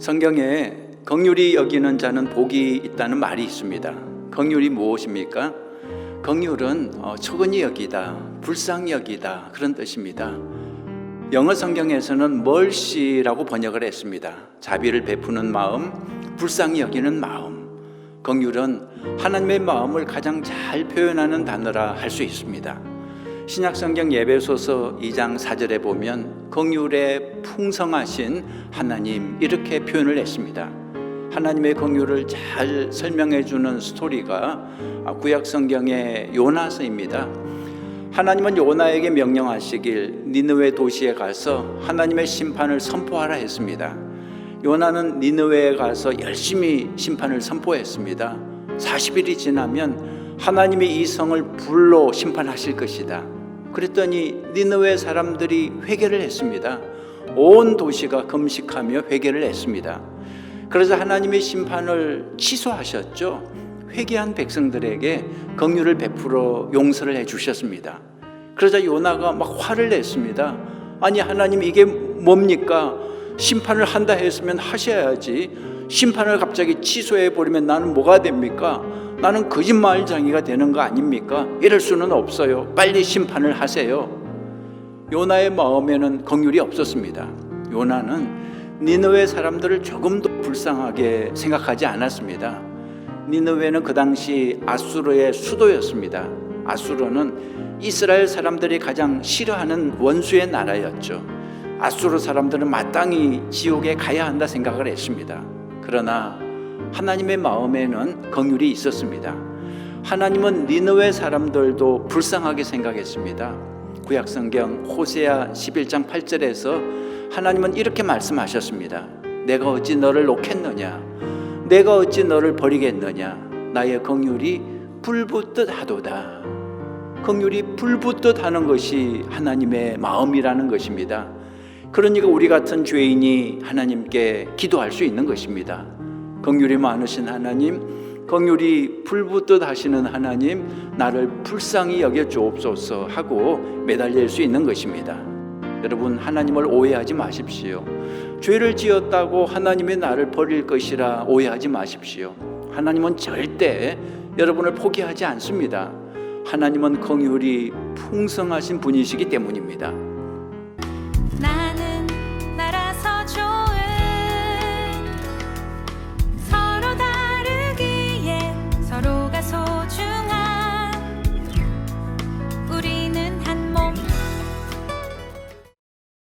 성경에 긍휼히 여기는 자는 복이 있다는 말이 있습니다. 긍휼이 무엇입니까? 긍휼은 어, 초근히 여기다, 불쌍히 여기다 그런 뜻입니다. 영어 성경에서는 mercy라고 번역을 했습니다. 자비를 베푸는 마음, 불쌍히 여기는 마음. 긍휼은 하나님의 마음을 가장 잘 표현하는 단어라 할 수 있습니다. 신약 성경 예배소서 2장 4절에 보면 긍휼에 풍성하신 하나님 이렇게 표현을 했습니다. 하나님의 긍휼을 잘 설명해 주는 스토리가 구약 성경의 요나서입니다. 하나님은 요나에게 명령하시길 니느웨 도시에 가서 하나님의 심판을 선포하라 했습니다. 요나는 니느웨에 가서 열심히 심판을 선포했습니다. 40일이 지나면 하나님이 이 성을 불로 심판하실 것이다. 그랬더니 니느웨 사람들이 회개를 했습니다. 온 도시가 금식하며 회개를 했습니다. 그래서 하나님의 심판을 취소하셨죠. 회개한 백성들에게 긍휼을 베풀어 용서를 해 주셨습니다. 그러자 요나가 막 화를 냈습니다. 아니 하나님 이게 뭡니까? 심판을 한다 했으면 하셔야지. 심판을 갑자기 취소해 버리면 나는 뭐가 됩니까? 나는 거짓말장이가 되는 거 아닙니까? 이럴 수는 없어요. 빨리 심판을 하세요. 요나의 마음에는 긍휼이 없었습니다. 요나는 니느웨 사람들을 조금도 불쌍하게 생각하지 않았습니다. 니느웨는 그 당시 아수르의 수도였습니다. 아수르는 이스라엘 사람들이 가장 싫어하는 원수의 나라였죠. 아수르 사람들은 마땅히 지옥에 가야 한다 생각을 했습니다. 그러나 하나님의 마음에는 긍휼이 있었습니다. 하나님은 니느웨 사람들도 불쌍하게 생각했습니다. 구약 성경 호세아 11장 8절에서 하나님은 이렇게 말씀하셨습니다. 내가 어찌 너를 놓겠느냐? 내가 어찌 너를 버리겠느냐? 나의 긍휼이 불붙듯 하도다. 긍휼이 불붙듯 하는 것이 하나님의 마음이라는 것입니다. 그러니까 우리 같은 죄인이 하나님께 기도할 수 있는 것입니다. 긍휼이 많으신 하나님, 긍휼이 불붙듯 하시는 하나님, 나를 불쌍히 여겨 주옵소서 하고 매달릴 수 있는 것입니다. 여러분 하나님을 오해하지 마십시오. 죄를 지었다고 하나님이 나를 버릴 것이라 오해하지 마십시오. 하나님은 절대 여러분을 포기하지 않습니다. 하나님은 긍휼이 풍성하신 분이시기 때문입니다.